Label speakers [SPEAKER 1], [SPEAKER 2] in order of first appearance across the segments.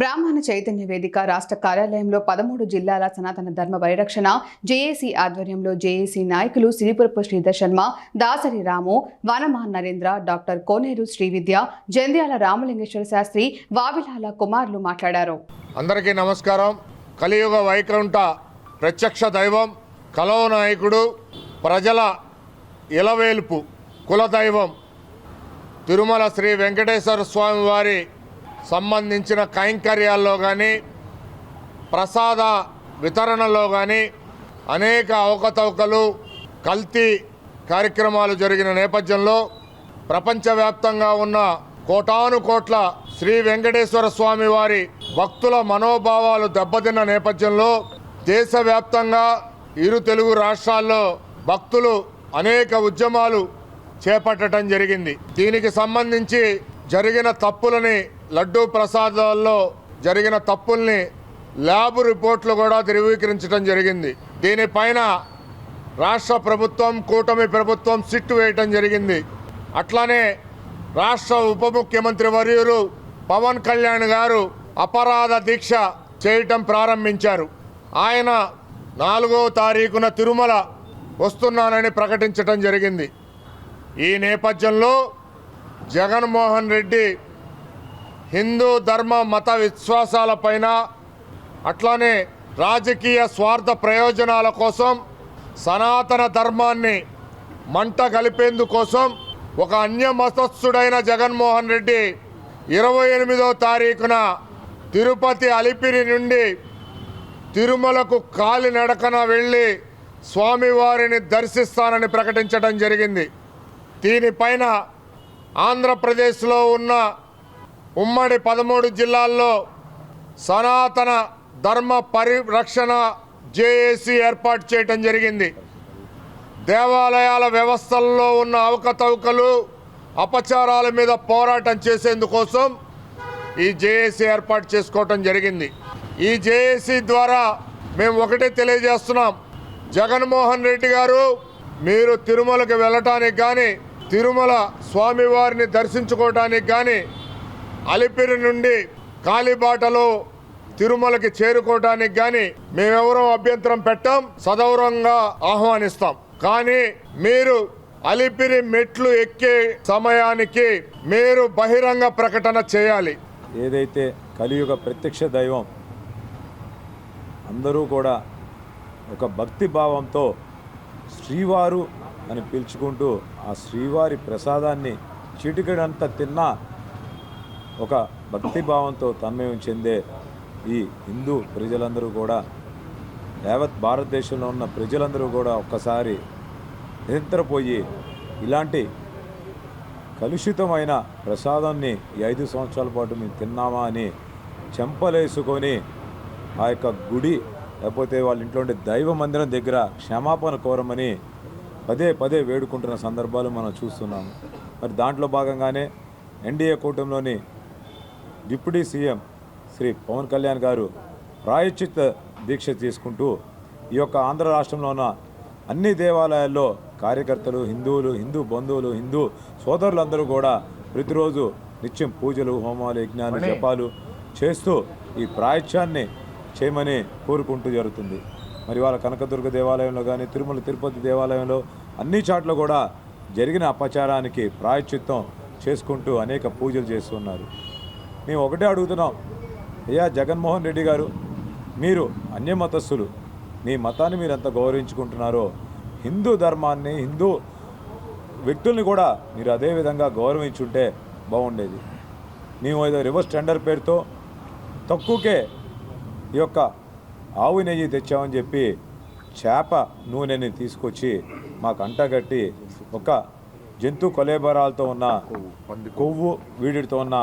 [SPEAKER 1] బ్రాహ్మణ చైతన్య వేదిక రాష్ట్ర కార్యాలయంలో పదమూడు జిల్లాల సనాతన ధర్మ పరిరక్షణ జేఏసీ ఆధ్వర్యంలో జేఏసీ నాయకులు సిరిపురపు శ్రీధర్ శర్మ దాసరి రాము వనమా నరేంద్ర డాక్టర్ కోనేరు శ్రీవిద్య జంధ్యాల రామలింగేశ్వర శాస్త్రి వావిలాల కుమార్లు మాట్లాడారు.
[SPEAKER 2] అందరికీ నమస్కారం. కలియుగ వైకుంఠ ప్రత్యక్ష దైవం కలవ నాయకుడు ప్రజల ఇలవేల్పు కులదైవం తిరుమల శ్రీ వెంకటేశ్వర స్వామి వారి సంబంధించిన కైంకర్యాల్లో కానీ ప్రసాద వితరణలో కానీ అనేక అవకతవకలు కల్తీ కార్యక్రమాలు జరిగిన నేపథ్యంలో ప్రపంచవ్యాప్తంగా ఉన్న కోటాను కోట్ల శ్రీ వెంకటేశ్వర స్వామి వారి భక్తుల మనోభావాలు దెబ్బతిన్న నేపథ్యంలో దేశవ్యాప్తంగా ఇరు తెలుగు రాష్ట్రాల్లో భక్తులు అనేక ఉద్యమాలు చేపట్టడం జరిగింది. దీనికి సంబంధించి జరిగిన తప్పులని లడ్డూ ప్రసాదాల్లో జరిగిన తప్పుల్ని ల్యాబ్ రిపోర్ట్లు కూడా ధృవీకరించడం జరిగింది. దీనిపైన రాష్ట్ర ప్రభుత్వం కూటమి ప్రభుత్వం సిట్టు వేయటం జరిగింది. అట్లానే రాష్ట్ర ఉప ముఖ్యమంత్రి వర్యులు పవన్ కళ్యాణ్ గారు అపరాధ దీక్ష చేయటం ప్రారంభించారు. ఆయన నాలుగో తారీఖున తిరుమల వస్తున్నానని ప్రకటించటం జరిగింది. ఈ నేపథ్యంలో జగన్మోహన్ రెడ్డి హిందూ ధర్మ మత విశ్వాసాలపైన అట్లానే రాజకీయ స్వార్థ ప్రయోజనాల కోసం సనాతన ధర్మాన్ని మంట కలిపేందుకోసం ఒక అన్య మతస్థుడైన జగన్మోహన్ రెడ్డి ఇరవై ఎనిమిదో తారీఖున తిరుపతి అలిపిరి నుండి తిరుమలకు కాలినడకన వెళ్ళి స్వామివారిని దర్శిస్తానని ప్రకటించడం జరిగింది. దీనిపైన ఆంధ్రప్రదేశ్లో ఉన్న ఉమ్మడి పదమూడు జిల్లాల్లో సనాతన ధర్మ పరిరక్షణ జేఏసీ ఏర్పాటు చేయటం జరిగింది. దేవాలయాల వ్యవస్థల్లో ఉన్న అవకతవకలు అపచారాల మీద పోరాటం చేసేందుకోసం ఈ జేఏసీ ఏర్పాటు చేసుకోవటం జరిగింది. ఈ జేఏసీ ద్వారా మేము ఒకటే తెలియజేస్తున్నాం. జగన్మోహన్ రెడ్డి గారు మీరు తిరుమలకి వెళ్ళటానికి కానీ తిరుమల స్వామివారిని దర్శించుకోవటానికి కానీ అలిపిరి నుండి కాలిబాటలో తిరుమలకి చేరుకోవటానికి కానీ మేమెవరో అభ్యంతరం పెట్టాం సదౌరంగా ఆహ్వానిస్తాం. కానీ మీరు అలిపిరి మెట్లు ఎక్కే సమయానికి మీరు బహిరంగ ప్రకటన చేయాలి.
[SPEAKER 3] ఏదైతే కలియుగ ప్రత్యక్ష దైవం అందరూ కూడా ఒక భక్తి భావంతో శ్రీవారు అని పిలుచుకుంటూ ఆ శ్రీవారి ప్రసాదాన్ని చిటికడంత తిన్నా ఒక భక్తి భావంతో తన్మయం చెందే ఈ హిందూ ప్రజలందరూ కూడా యావత్ భారతదేశంలో ఉన్న ప్రజలందరూ కూడా ఒక్కసారి నిరంతరపోయి ఇలాంటి కలుషితమైన ప్రసాదాన్ని ఈ ఐదు సంవత్సరాల పాటు మేము తిన్నామా అని చెంపలేసుకొని ఆ యొక్క గుడి లేకపోతే వాళ్ళ ఇంట్లో ఉండే దైవ మందిరం దగ్గర క్షమాపణ కోరమని పదే పదే వేడుకుంటున్న సందర్భాలు మనం చూస్తున్నాము. మరి దాంట్లో భాగంగానే ఎన్డీఏ కూటమిలోని డిప్యూటీ సీఎం శ్రీ పవన్ కళ్యాణ్ గారు ప్రాయశ్చిత్త దీక్ష తీసుకుంటూ ఈ యొక్క ఆంధ్ర రాష్ట్రంలో ఉన్న అన్ని దేవాలయాల్లో కార్యకర్తలు హిందువులు హిందూ బంధువులు హిందూ సోదరులందరూ కూడా ప్రతిరోజు నిత్యం పూజలు హోమాలు యజ్ఞాలు జపాలు చేస్తూ ఈ ప్రాయశ్చాన్ని చేయమని కోరుకుంటూ జరుగుతుంది. మరి వాళ్ళ కనకదుర్గ దేవాలయంలో కానీ తిరుమల తిరుపతి దేవాలయంలో అన్ని చాట్ల కూడా జరిగిన అపచారానికి ప్రాయశ్చిత్తం చేసుకుంటూ అనేక పూజలు చేస్తున్నారు మేము ఒకటే అడుగుతున్నాం. అయ్యా జగన్మోహన్ రెడ్డి గారు మీరు అన్యమతస్థులు మీ మతాన్ని మీరు ఎంత గౌరవించుకుంటున్నారో హిందూ ధర్మాన్ని హిందూ వ్యక్తుల్ని కూడా మీరు అదే విధంగా గౌరవించుంటే బాగుండేది. మేము ఏదో రివర్స్ టెండర్ పేరుతో తక్కువకే ఈ యొక్క ఆవు నెయ్యి తెచ్చామని చెప్పి చేప నూనెని తీసుకొచ్చి మాకు అంటగట్టి ఒక జంతు కొలేబరాలతో ఉన్న కొవ్వు వీడితో ఉన్న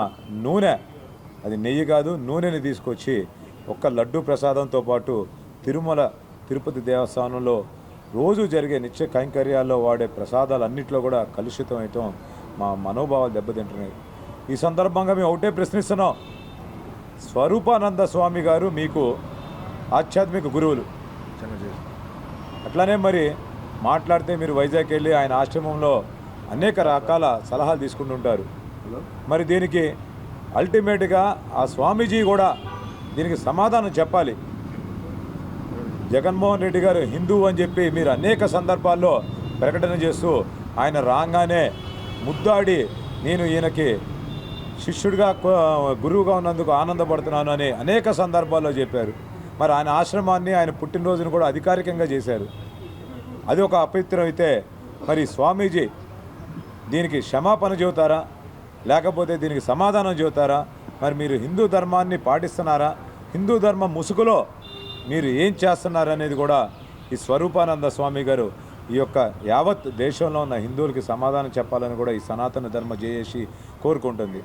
[SPEAKER 3] నూనె అది నెయ్యి కాదు నూనెని తీసుకొచ్చి ఒక్క లడ్డు ప్రసాదంతో పాటు తిరుమల తిరుపతి దేవస్థానంలో రోజు జరిగే నిత్య కైంకర్యాల్లో వాడే ప్రసాదాలు అన్నింటిలో కూడా కలుషితం అవటం మా మనోభావాలు దెబ్బతింటున్నాయి. ఈ సందర్భంగా మేము ఒకటే ప్రశ్నిస్తున్నాం. స్వరూపానంద స్వామి గారు మీకు ఆధ్యాత్మిక గురువులు. అట్లానే మరి మాట్లాడితే మీరు వైజాగ్ వెళ్ళి ఆయన ఆశ్రమంలో అనేక రకాల సలహాలు తీసుకుంటుంటారు. మరి దీనికి అల్టిమేట్గా ఆ స్వామీజీ కూడా దీనికి సమాధానం చెప్పాలి. జగన్మోహన్ రెడ్డి గారు హిందూ అని చెప్పి మీరు అనేక సందర్భాల్లో ప్రకటన చేస్తూ ఆయన రాగానే ముద్దాడి నేను ఈయనకి శిష్యుడిగా గురువుగా ఉన్నందుకు ఆనందపడుతున్నాను అని అనేక సందర్భాల్లో చెప్పారు. మరి ఆయన ఆశ్రమాన్ని ఆయన పుట్టినరోజును కూడా అధికారికంగా చేశారు. అది ఒక అపవిత్రం అయితే మరి స్వామీజీ దీనికి క్షమాపణ చెబుతారా? లేకపోతే దీనికి సమాధానం చెబుతారా? మరి మీరు హిందూ ధర్మాన్ని పాటిస్తున్నారా? హిందూ ధర్మ ముసుగులో మీరు ఏం చేస్తున్నారనేది కూడా ఈ స్వరూపానంద స్వామి గారు ఈ యొక్క యావత్ దేశంలో ఉన్న హిందువులకి సమాధానం చెప్పాలని కూడా ఈ సనాతన ధర్మ జేఏసి కోరుకుంటుంది.